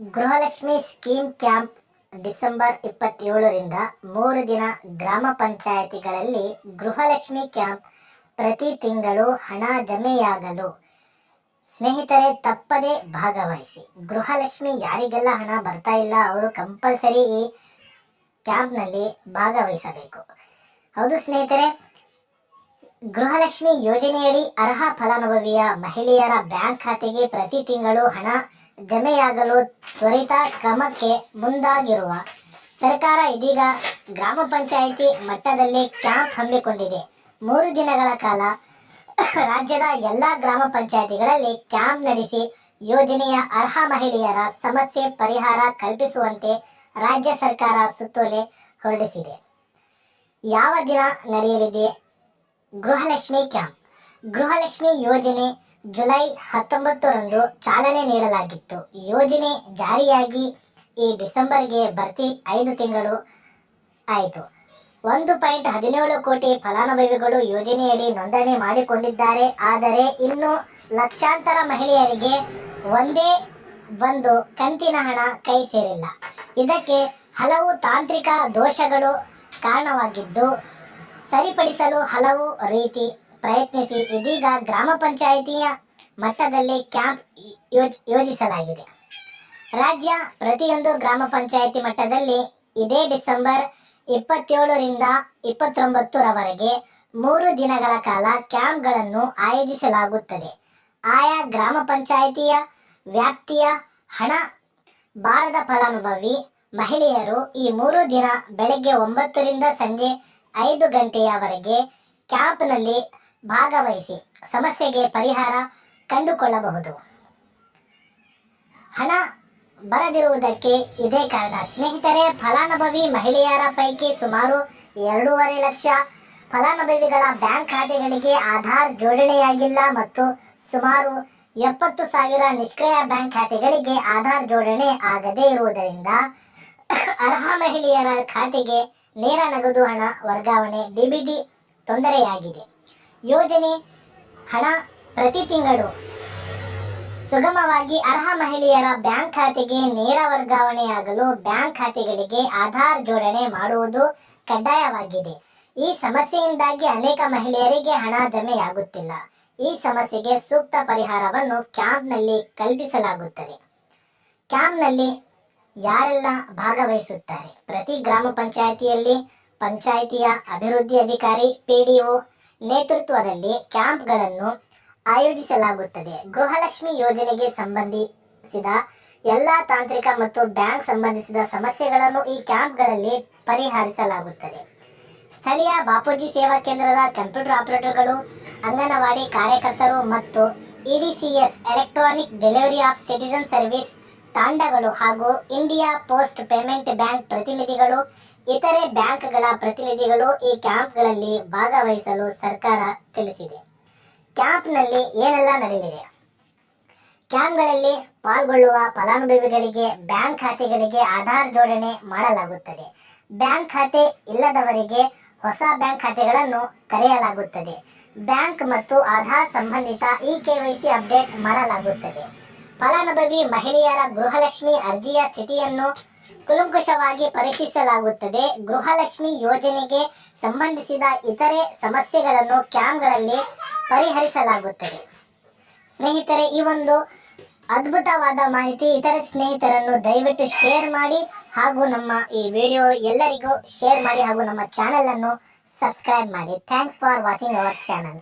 Gruhalakshmi scheme camp December ಇಪ್ಪತ್ತೇಳರಿಂದ ಮೂರು ದಿನ ಗ್ರಾಮ ಪಂಚಾಯಿತಿಗಳಲ್ಲಿ ಗೃಹಲಕ್ಷ್ಮಿ ಕ್ಯಾಂಪ್ ಪ್ರತಿ ತಿಂಗಳು ಹಣ ಜಮೆಯಾಗಲು. ಸ್ನೇಹಿತರೆ, ತಪ್ಪದೇ ಭಾಗವಹಿಸಿ. ಗೃಹಲಕ್ಷ್ಮಿ ಯಾರಿಗೆಲ್ಲ ಹಣ ಬರ್ತಾ ಇಲ್ಲ, ಅವರು ಕಂಪಲ್ಸರಿ ಈ ಕ್ಯಾಂಪ್ನಲ್ಲಿ ಭಾಗವಹಿಸಬೇಕು. ಹೌದು ಸ್ನೇಹಿತರೆ? ಗೃಹಲಕ್ಷ್ಮಿ ಯೋಜನೆಯಡಿ ಅರ್ಹ ಫಲಾನುಭವಿಯ ಮಹಿಳೆಯರ ಬ್ಯಾಂಕ್ ಖಾತೆಗೆ ಪ್ರತಿ ತಿಂಗಳು ಹಣ ಜಮೆಯಾಗಲು ತ್ವರಿತ ಕ್ರಮಕ್ಕೆ ಮುಂದಾಗಿರುವ ಸರ್ಕಾರ ಇದೀಗ ಗ್ರಾಮ ಪಂಚಾಯಿತಿ ಮಟ್ಟದಲ್ಲಿ ಕ್ಯಾಂಪ್ ಹಮ್ಮಿಕೊಂಡಿದೆ. ಮೂರು ದಿನಗಳ ಕಾಲ ರಾಜ್ಯದ ಎಲ್ಲ ಗ್ರಾಮ ಪಂಚಾಯಿತಿಗಳಲ್ಲಿ ಕ್ಯಾಂಪ್ ನಡೆಸಿ ಯೋಜನೆಯ ಅರ್ಹ ಮಹಿಳೆಯರ ಸಮಸ್ಯೆ ಪರಿಹಾರ ಕಲ್ಪಿಸುವಂತೆ ರಾಜ್ಯ ಸರ್ಕಾರ ಸುತ್ತೋಲೆ ಹೊರಡಿಸಿದೆ. ಯಾವ ದಿನ ನಡೆಯಲಿದೆ? ಗೃಹಲಕ್ಷ್ಮಿ ಕ್ಯಾಂಪ್ ಗೃಹಲಕ್ಷ್ಮಿ ಯೋಜನೆ ಜುಲೈ ಹತ್ತೊಂಬತ್ತರಂದು ಚಾಲನೆ ನೀಡಲಾಗಿತ್ತು. ಯೋಜನೆ ಜಾರಿಯಾಗಿ ಈ ಡಿಸೆಂಬರ್ಗೆ ಭರ್ತಿ ಐದು ತಿಂಗಳು ಆಯಿತು. ಒಂದು ಪಾಯಿಂಟ್ ಹದಿನೇಳು ಕೋಟಿ ಫಲಾನುಭವಿಗಳು ಯೋಜನೆಯಡಿ ನೋಂದಣಿ ಮಾಡಿಕೊಂಡಿದ್ದಾರೆ. ಆದರೆ ಇನ್ನು ಲಕ್ಷಾಂತರ ಮಹಿಳೆಯರಿಗೆ ಒಂದೇ ಒಂದು ಕಂತಿನ ಹಣ ಕೈ ಸೇರಿಲ್ಲ. ಇದಕ್ಕೆ ಹಲವು ತಾಂತ್ರಿಕ ದೋಷಗಳು ಕಾರಣವಾಗಿದ್ದು ಸರಿಪಡಿಸಲು ಹಲವು ರೀತಿ ಪ್ರಯತ್ನಿಸಿ ಇದೀಗ ಗ್ರಾಮ ಪಂಚಾಯಿತಿಯ ಮಟ್ಟದಲ್ಲಿ ಕ್ಯಾಂಪ್ ಯೋಜ್- ಯೋಜಿಸಲಾಗಿದೆ. ರಾಜ್ಯ ಪ್ರತಿಯೊಂದು ಗ್ರಾಮ ಪಂಚಾಯಿತಿ ಮಟ್ಟದಲ್ಲಿ ಇದೇ ಡಿಸೆಂಬರ್ ಇಪ್ಪತ್ತೇಳರಿಂದ ಇಪ್ಪತ್ತೊಂಬತ್ತರವರೆಗೆ ಮೂರು ದಿನಗಳ ಕಾಲ ಕ್ಯಾಂಪ್ಗಳನ್ನು ಆಯೋಜಿಸಲಾಗುತ್ತದೆ. ಆಯಾ ಗ್ರಾಮ ಪಂಚಾಯಿತಿಯ ವ್ಯಾಪ್ತಿಯ ಹಣ ಬಾರದ ಫಲಾನುಭವಿ ಮಹಿಳೆಯರು ಈ ಮೂರು ದಿನ ಬೆಳಗ್ಗೆ ಒಂಬತ್ತರಿಂದ ಸಂಜೆ ಐದು ಗಂಟೆಯವರೆಗೆ ಕ್ಯಾಂಪ್ನಲ್ಲಿ ಭಾಗವಹಿಸಿ ಸಮಸ್ಯೆಗೆ ಪರಿಹಾರ ಕಂಡುಕೊಳ್ಳಬಹುದು. ಹಣ ಬರದಿರುವುದಕ್ಕೆ ಇದೇ ಕಾರಣ. ಸ್ನೇಹಿತರೆ, ಫಲಾನುಭವಿ ಮಹಿಳೆಯರ ಪೈಕಿ ಸುಮಾರು ಎರಡೂವರೆ ಲಕ್ಷ ಫಲಾನುಭವಿಗಳ ಬ್ಯಾಂಕ್ ಖಾತೆಗಳಿಗೆ ಆಧಾರ್ ಜೋಡಣೆಯಾಗಿಲ್ಲ ಮತ್ತು ಸುಮಾರು ಎಪ್ಪತ್ತು ಸಾವಿರ ನಿಷ್ಕ್ರಿಯ ಬ್ಯಾಂಕ್ ಖಾತೆಗಳಿಗೆ ಆಧಾರ್ ಜೋಡಣೆ ಆಗದೇ ಇರುವುದರಿಂದ ಅರ್ಹ ಮಹಿಳೆಯರ ಖಾತೆಗೆ ನೇರ ನಗದು ಹಣ ವರ್ಗಾವಣೆ ಡಿಬಿಟಿ ತೊಂದರೆಯಾಗಿದೆ. ಯೋಜನೆ ಹಣ ಪ್ರತಿ ತಿಂಗಳು. ಸುಗಮವಾಗಿ ಅರ್ಹ ಮಹಿಳೆಯರ ಬ್ಯಾಂಕ್ ಖಾತೆಗೆ ನೇರ ವರ್ಗಾವಣೆಯಾಗಲು ಬ್ಯಾಂಕ್ ಖಾತೆಗಳಿಗೆ ಆಧಾರ್ ಜೋಡಣೆ ಮಾಡುವುದು ಕಡ್ಡಾಯವಾಗಿದೆ. ಈ ಸಮಸ್ಯೆಯಿಂದಾಗಿ ಅನೇಕ ಮಹಿಳೆಯರಿಗೆ ಹಣ ಜಮೆಯಾಗುತ್ತಿಲ್ಲ. ಈ ಸಮಸ್ಯೆಗೆ ಸೂಕ್ತ ಪರಿಹಾರವನ್ನು ಕ್ಯಾಂಪ್ನಲ್ಲಿ ಕಲ್ಪಿಸಲಾಗುತ್ತದೆ. ಕ್ಯಾಂಪ್ನಲ್ಲಿ ಯಾರೆಲ್ಲ ಭಾಗವಹಿಸುತ್ತಾರೆ? ಪ್ರತಿ ಗ್ರಾಮ ಪಂಚಾಯಿತಿಯಲ್ಲಿ ಪಂಚಾಯಿತಿಯ ಅಭಿವೃದ್ಧಿ ಅಧಿಕಾರಿ ಪಿಡಿಒ ನೇತೃತ್ವದಲ್ಲಿ ಕ್ಯಾಂಪ್ಗಳನ್ನು ಆಯೋಜಿಸಲಾಗುತ್ತದೆ. ಗೃಹಲಕ್ಷ್ಮಿ ಯೋಜನೆಗೆ ಸಂಬಂಧಿಸಿದ ಎಲ್ಲ ತಾಂತ್ರಿಕ ಮತ್ತು ಬ್ಯಾಂಕ್ ಸಂಬಂಧಿಸಿದ ಸಮಸ್ಯೆಗಳನ್ನು ಈ ಕ್ಯಾಂಪ್ಗಳಲ್ಲಿ ಪರಿಹರಿಸಲಾಗುತ್ತದೆ. ಸ್ಥಳೀಯ ಬಾಪೂಜಿ ಸೇವಾ ಕೇಂದ್ರದ ಕಂಪ್ಯೂಟರ್ ಆಪರೇಟರ್ಗಳು, ಅಂಗನವಾಡಿ ಕಾರ್ಯಕರ್ತರು ಮತ್ತು EDCS electronic delivery of citizen service ತಾಂಡಗಳು ಹಾಗೂ ಇಂಡಿಯಾ ಪೋಸ್ಟ್ ಪೇಮೆಂಟ್ ಬ್ಯಾಂಕ್ ಪ್ರತಿನಿಧಿಗಳು, ಇತರೆ ಬ್ಯಾಂಕ್ಗಳ ಪ್ರತಿನಿಧಿಗಳು ಈ ಕ್ಯಾಂಪ್ಗಳಲ್ಲಿ ಭಾಗವಹಿಸಲು ಸರ್ಕಾರ ತಿಳಿಸಿದೆ. ಕ್ಯಾಂಪ್ನಲ್ಲಿ ಏನೆಲ್ಲ ನಡೆಯಲಿದೆ? ಕ್ಯಾಂಪ್ಗಳಲ್ಲಿ ಪಾಲ್ಗೊಳ್ಳುವ ಫಲಾನುಭವಿಗಳಿಗೆ, ಬ್ಯಾಂಕ್ ಖಾತೆಗಳಿಗೆ ಆಧಾರ್ ಜೋಡಣೆ ಮಾಡಲಾಗುತ್ತದೆ. ಬ್ಯಾಂಕ್ ಖಾತೆ ಇಲ್ಲದವರಿಗೆ ಹೊಸ ಬ್ಯಾಂಕ್ ಖಾತೆಗಳನ್ನು ತೆರೆಯಲಾಗುತ್ತದೆ. ಬ್ಯಾಂಕ್ ಮತ್ತು ಆಧಾರ್ ಸಂಬಂಧಿತ ಇ ಕೆವೈಸಿ ಅಪ್ಡೇಟ್ ಮಾಡಲಾಗುತ್ತದೆ. ಫಲಾನುಭವಿ ಮಹಿಳೆಯರ ಗೃಹಲಕ್ಷ್ಮಿ ಅರ್ಜಿಯ ಸ್ಥಿತಿಯನ್ನು ಕುಲಂಕುಷವಾಗಿ ಪರಿಶೀಲಿಸಲಾಗುತ್ತದೆ ಗೃಹಲಕ್ಷ್ಮಿ ಯೋಜನೆಗೆ ಸಂಬಂಧಿಸಿದ ಇತರೆ ಸಮಸ್ಯೆಗಳನ್ನು ಕ್ಯಾಂಪ್ಗಳಲ್ಲಿ ಪರಿಹರಿಸಲಾಗುತ್ತದೆ. ಸ್ನೇಹಿತರೆ, ಈ ಒಂದು ಅದ್ಭುತವಾದ ಮಾಹಿತಿ ಇತರ ಸ್ನೇಹಿತರನ್ನು ದಯವಿಟ್ಟು ಶೇರ್ ಮಾಡಿ ಹಾಗೂ ನಮ್ಮ ಈ ವಿಡಿಯೋ ಎಲ್ಲರಿಗೂ ಶೇರ್ ಮಾಡಿ ಹಾಗೂ ನಮ್ಮ ಚಾನೆಲ್ ಅನ್ನು ಸಬ್ಸ್ಕ್ರೈಬ್ ಮಾಡಿ. Thanks for watching our channel.